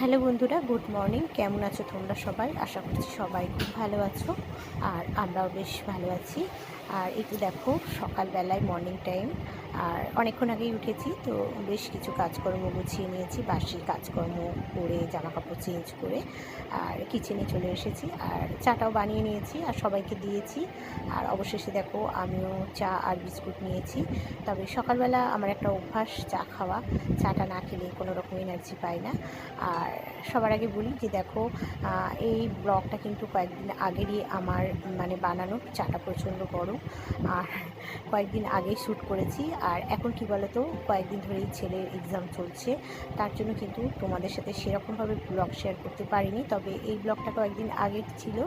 Hello বন্ধুরা, good morning. কেমন আছো তোমরা সবাই? আশা করছি সবাই খুব ভালো আছো, আর আমরাও বেশ ভালো আছি। আর একটু দেখো, সকালবেলায় মর্নিং টাইম আর অনেকক্ষণ আগেই উঠেছি, তো বেশ কিছু কাজকর্ম গুছিয়ে নিয়েছি বাসি কাজকর্ম করে জামা কাপড় চেঞ্জ করে, আর কিচেনে চলে এসেছি, আর চাটাও বানিয়ে নিয়েছি, আর সবাইকে দিয়েছি, আর অবশেষে দেখো আমিও চা আর বিস্কুট নিয়েছি, তবে সকালবেলা আমার একটা অভ্যাস, চা খাওয়া, চাটা না খেলে কোনো রকম এনার্জি পাই না, আর সবার আগে বলি যে দেখো এই ব্লগটা কিন্তু কয়েকদিন আগেরই আমার মানে বানানো চাটা প্রচণ্ড গরম আর কয়েকদিন আগেই শ্যুট করেছি। আর এখন কি বলতো, কয়েকদিন ধরেই ছেলের এক্সাম চলছে। তার জন্য কিন্তু তোমাদের সাথে সেরকমভাবে ব্লগ শেয়ার করতে পারিনি। তবে এই ব্লগটা কয়েকদিন আগের ছিল।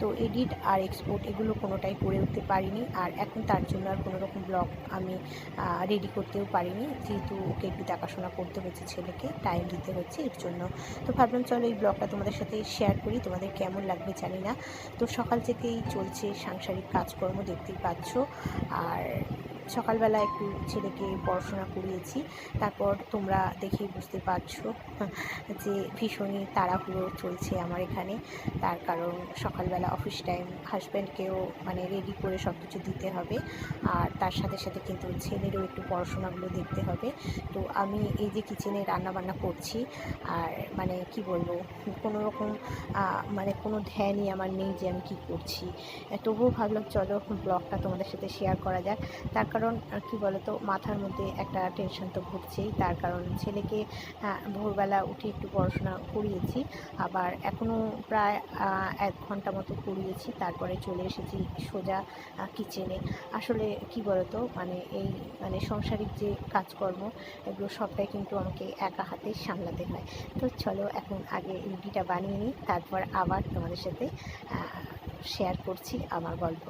তো এডিট আর এক্সপোর্ট এগুলো কোনোটাই করে উঠতে পারিনি। আর এখন তার জন্য আর কোনো রকম ব্লগ আমি রেডি করতেও পারিনি। যেহেতু ওকে একটু দেখাশোনা করতে হচ্ছে ছেলেকে টাইম দিতে হচ্ছে এর জন্য। তো ভাবলাম, চলো এই ব্লগটা তোমাদের সাথে শেয়ার করি। তোমাদের কেমন লাগবে জানি না। তো সকাল থেকেই চলছে সাংসারিক কাজকর্ম দেখতেই পাচ্ছ। আর সকালবেলা একটু ছেলেকে পড়াশোনা করিয়েছি। তারপর তোমরা দেখেই বুঝতে পারছ যে ভীষণই তাড়াহুড়ো চলছে আমার এখানে। তার কারণ সকালবেলা অফিস টাইম হাজব্যান্ডকেও মানে রেডি করে সব কিছু দিতে হবে। আর তার সাথে সাথে কিন্তু ছেলেরও একটু পড়াশোনাগুলো দেখতে হবে। তো আমি এই যে কিচেনে রান্নাবান্না করছি, আর মানে কি বলব কোনো রকম মানে কোনো ধ্যানই আমার নেই যে আমি কী করছি। তবুও ভাবলাম চলো ব্লগটা তোমাদের সাথে শেয়ার করা যাক। তার কারণ আহ, কি বলতো মাথার মধ্যে একটা টেনশন তো ঘুরছেই তার কারণ ছেলেকে ভোরবেলা উঠে একটু পড়াশোনা করিয়েছি। আবার এখনও প্রায় এক ঘণ্টা মতো করিয়েছি তারপরে চলে এসেছি সোজা কিচেনে আসলে কি বলতো মানে এই মানে সংসারিক যে কাজকর্ম এগুলো সবটাই কিন্তু আমাকে একা হাতে সামলাতে হয়। তো চলো এখন আগে রুটিটা বানিয়ে নিই। তারপর আবার তোমাদের সাথে শেয়ার করছি আমার গল্প।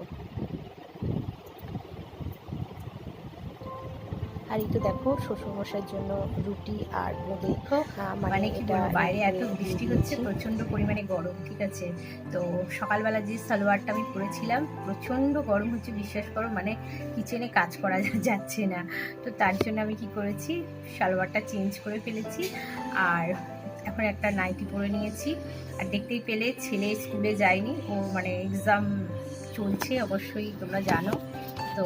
আর তো দেখো শ্বশুরমশাইয়ের জন্য রুটি আর বোঁদে আহ, মানে কি বলব বাইরে ready এত বৃষ্টি হচ্ছে দিয়েছি। প্রচণ্ড পরিমাণে গরম ঠিক আছে? তো সকালবেলা যে সালোয়ারটা আমি পরেছিলাম প্রচণ্ড গরম হচ্ছে বিশ্বাস করো মানে কিচেনে কাজ করা যাচ্ছে না। তো তার জন্য আমি কি করেছি সালোয়ারটা চেঞ্জ করে ফেলেছি আর এখন একটা নাইটি পরে নিয়েছি। আর দেখতেই পেলে ছেলে স্কুলে যায়নি ও মানে এক্সাম চলছে অবশ্যই তোমরা জানো। তো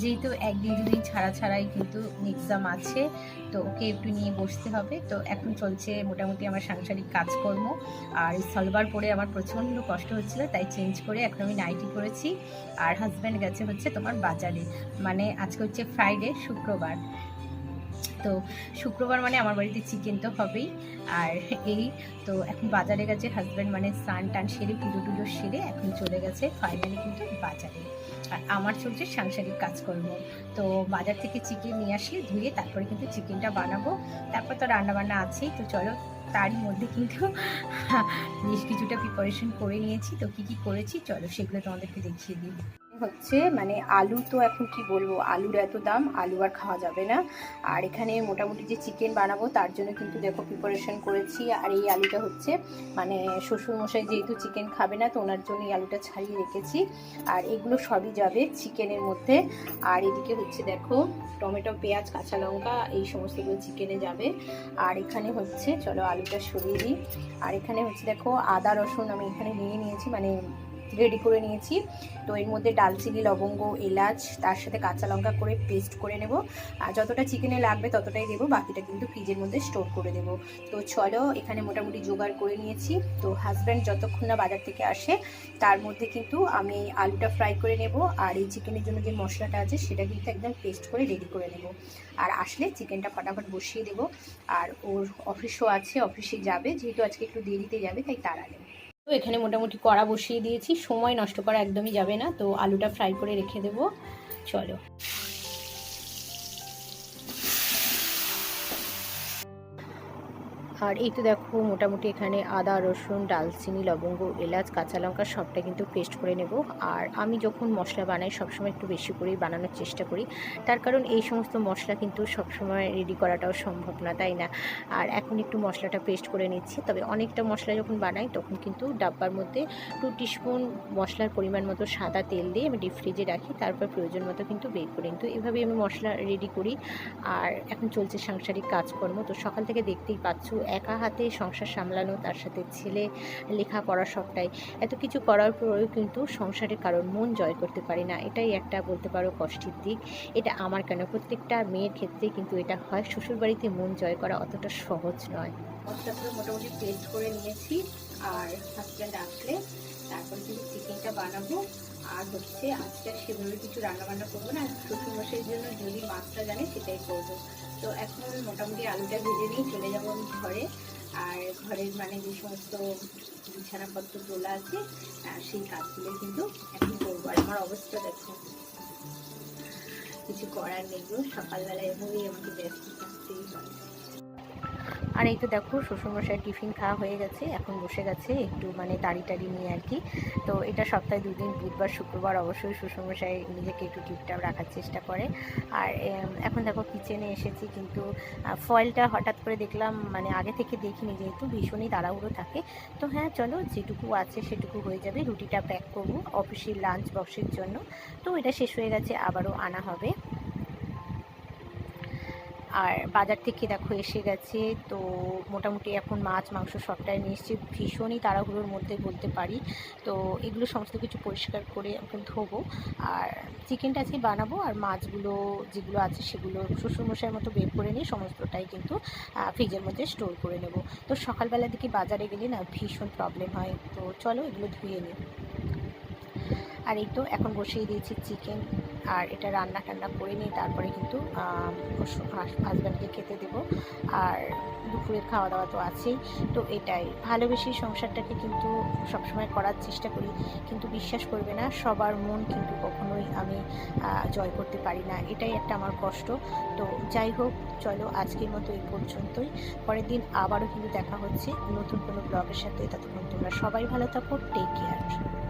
যেহেতু একদিন দুদিন ছাড়া ছাড়াই কিন্তু এক্সাম আছে, তো ওকে একটু নিয়ে বসতে হবে। তো এখন চলছে মোটামুটি আমার সাংসারিক কাজকর্ম। আর এই সালোয়ার পরে আমার প্রচণ্ড কষ্ট হচ্ছিল, তাই চেঞ্জ করে এখন আমি নাইটি করেছি আর হাজব্যান্ড গেছে হচ্ছে তোমার বাজারে। মানে আজকে হচ্ছে ফ্রাইডে শুক্রবার। তো শুক্রবার মানে আমার বাড়িতে চিকেন তো হবেই। আর এই তো এখন বাজারে গেছে হাজব্যান্ড মানে স্নান টান সেরে, পুজো টুজো সেরে এখন চলে গেছে ফাইনালি কিন্তু বাজারে। আর আমার চলছে সাংসারিক কাজকর্ম। তো বাজার থেকে চিকেন নিয়ে আসলে ধুয়ে তারপরে কিন্তু চিকেনটা বানাবো। তারপর তো রান্না বান্না আছেই, তো চলো তারই মধ্যে কিন্তু বেশ কিছুটা প্রিপারেশন করে নিয়েছি। তো কি কি করেছি, চলো সেগুলো তোমাদেরকে দেখিয়ে দিই। হচ্ছে মানে আলু তো এখন কি বলব, আলুর এত দাম, আলু আর খাওয়া যাবে না। আর এখানে মোটামুটি যে চিকেন বানাবো, তার জন্য কিন্তু দেখো প্রিপারেশন করেছি। আর এই আলুটা হচ্ছে মানে শ্বশুরমশাই যেহেতু চিকেন খাবে না, তো ওনার জন্য এই আলুটা ছাড়িয়ে রেখেছি। আর এগুলো সবই যাবে চিকেনের মধ্যে। আর এদিকে হচ্ছে দেখো, টমেটো, পেঁয়াজ, কাঁচা লঙ্কা, এই সমস্তগুলো চিকেনে যাবে। আর এখানে হচ্ছে, চলো আলুটা সরিয়ে দিই। আর এখানে হচ্ছে দেখো, আদা, রসুন আমি এখানে নিয়ে নিয়েছি মানে রেডি করে নিয়েছি। তো এর মধ্যে ডালচিনি, লবঙ্গ, এলাচ, তার সাথে কাঁচা লঙ্কা করে পেস্ট করে নেব। আর যতটা চিকেনে লাগবে ততটাই দেবো, বাকিটা কিন্তু ফ্রিজের মধ্যে স্টোর করে দেবো। তো চলো, এখানে মোটামুটি জোগাড় করে নিয়েছি। তো হাজব্যান্ড যতক্ষণ না বাজার থেকে আসে, তার মধ্যে কিন্তু আমি আলুটা ফ্রাই করে নেব। আর এই চিকেনের জন্য যে মশলাটা আছে, সেটা কিন্তু একদম পেস্ট করে রেডি করে নেব। আর আসলে চিকেনটা ফটাফট বসিয়ে দেবো। আর ওর অফিসও আছে অফিসে যাবে, যেহেতু আজকে একটু দেরিতে যাবে, তাই তাড়ালে তো এখানে মোটামুটি কড়া বসিয়ে দিয়েছি। সময় নষ্ট করা একদমই যাবে না, তো আলুটা ফ্রাই করে রেখে দেবো। চলো। আর এই তো দেখো, মোটামুটি এখানে আদা, রসুন, ডালচিনি, লবঙ্গ, এলাচ, কাঁচা লঙ্কা সবটা কিন্তু পেস্ট করে নেব। আর আমি যখন মশলা বানাই, সবসময় একটু বেশি করেই বানানোর চেষ্টা করি। তার কারণ এই সমস্ত মশলা কিন্তু সবসময় রেডি করাটাও সম্ভব না, তাই না? আর এখন একটু মশলাটা পেস্ট করে নিচ্ছি। তবে অনেকটা মশলা যখন বানাই, তখন কিন্তু ডাব্বার মধ্যে টু টিস্পুন মশলার পরিমাণ মতো সাদা তেল দিয়ে আমি ডিপ ফ্রিজে রাখি। তারপর প্রয়োজন মতো কিন্তু বের করি কিন্তু এভাবেই আমি মশলা রেডি করি। আর এখন চলছে সাংসারিক কাজকর্ম। তো সকাল থেকে দেখতেই পাচ্ছ একা হাতে সংসার সামলানো, তার সাথে ছেলে লেখা লেখাপড়া সবটাই। এত কিছু করার পরেও কিন্তু সংসারে কারোর মন জয় করতে পারি না। এটাই একটা বলতে পারো কষ্টের দিক। এটা আমার কেন? প্রত্যেকটা মেয়ের ক্ষেত্রে কিন্তু এটা হয়, শ্বশুরবাড়িতে মন জয় করা অতটা সহজ নয়। মশলাগুলো মোটামুটি পেস্ট করে নিয়েছি। আর হাজব্যান্ড আসলে তারপর কিন্তু চিকেনটা বানাবো। আর হচ্ছে আজকে সেভাবে কিছু রান্না বান্না করব না। শ্বশুরমশাইয়ের জন্য যদি মাছটা জানে সেটাই করব। তো এখন মোটামুটি আলুটা ভেজে নিয়ে চলে যাব আমি ঘরে। আর ঘরের মানে যে সমস্ত বিছানাপত্র তোলা আছে সেই কাজগুলো কিন্তু এখন করব। আর আমার অবস্থা দেখো, কিছু করার নেই সকালবেলা এভাবেই আমাকে ব্যস্ত থাকতেই হয়। আর এই তো দেখো শ্বশুরমশাই টিফিন খাওয়া হয়ে গেছে, এখন বসে গেছে, একটু মানে তাড়ি টাড়ি নিয়ে আর কি। তো এটা সপ্তাহে দুদিন, বুধবার, শুক্রবার অবশ্যই শ্বশুরমশাই নিজেকে একটু টিপটাপ রাখার চেষ্টা করে। আর এখন দেখো কিচেনে এসেছি, কিন্তু ফয়েলটা হঠাৎ করে দেখলাম মানে আগে থেকে দেখিনি যেহেতু, ভীষণই তাড়াহুড়ো থাকে। তো হ্যাঁ চলো যেটুকু আছে সেটুকু হয়ে যাবে, রুটিটা প্যাক করব অফিসের লাঞ্চ বক্সের জন্য। তো এটা শেষ হয়ে গেছে, আবারও আনা হবে। আর বাজার থেকে দেখো এসে গেছে, তো মোটামুটি এখন মাছ, মাংস সবটাই নিয়ে ভীষণই তাড়াহুড়োর মধ্যে বলতে পারি। তো এগুলো সমস্ত কিছু পরিষ্কার করে এখন ধোবো। আর চিকেনটা আজকে বানাবো আর মাছগুলো যেগুলো আছে সেগুলো শ্বশুরমশাইয়ের মতো বের করে নিয়ে সমস্তটাই কিন্তু ফ্রিজের মধ্যে স্টোর করে নেব। তো সকালবেলার দিকে বাজারে গেলে না ভীষণ প্রবলেম হয়। তো চলো এগুলো ধুয়ে নিই। আর এই তো এখন বসিয়ে দিয়েছি চিকেন আর এটা রান্না টান্না করে নিই তারপরে কিন্তু হাজব্যান্ডকে খেতে দেব। আর দুপুরের খাওয়া দাওয়া তো আছেই। তো এটাই। ভালোবেসে সংসারটাকে কিন্তু সবসময় করার চেষ্টা করি। কিন্তু বিশ্বাস করবে না, সবার মন কিন্তু কখনোই আমি জয় করতে পারি না। এটাই একটা আমার কষ্ট। তো যাই হোক, চলো আজকের মতো এই পর্যন্তই। পরের দিন আবারও কিন্তু দেখা হচ্ছে নতুন কোনো ব্লগের সাথে। ততক্ষণ তোমরা সবাই ভালো থাকো। Take care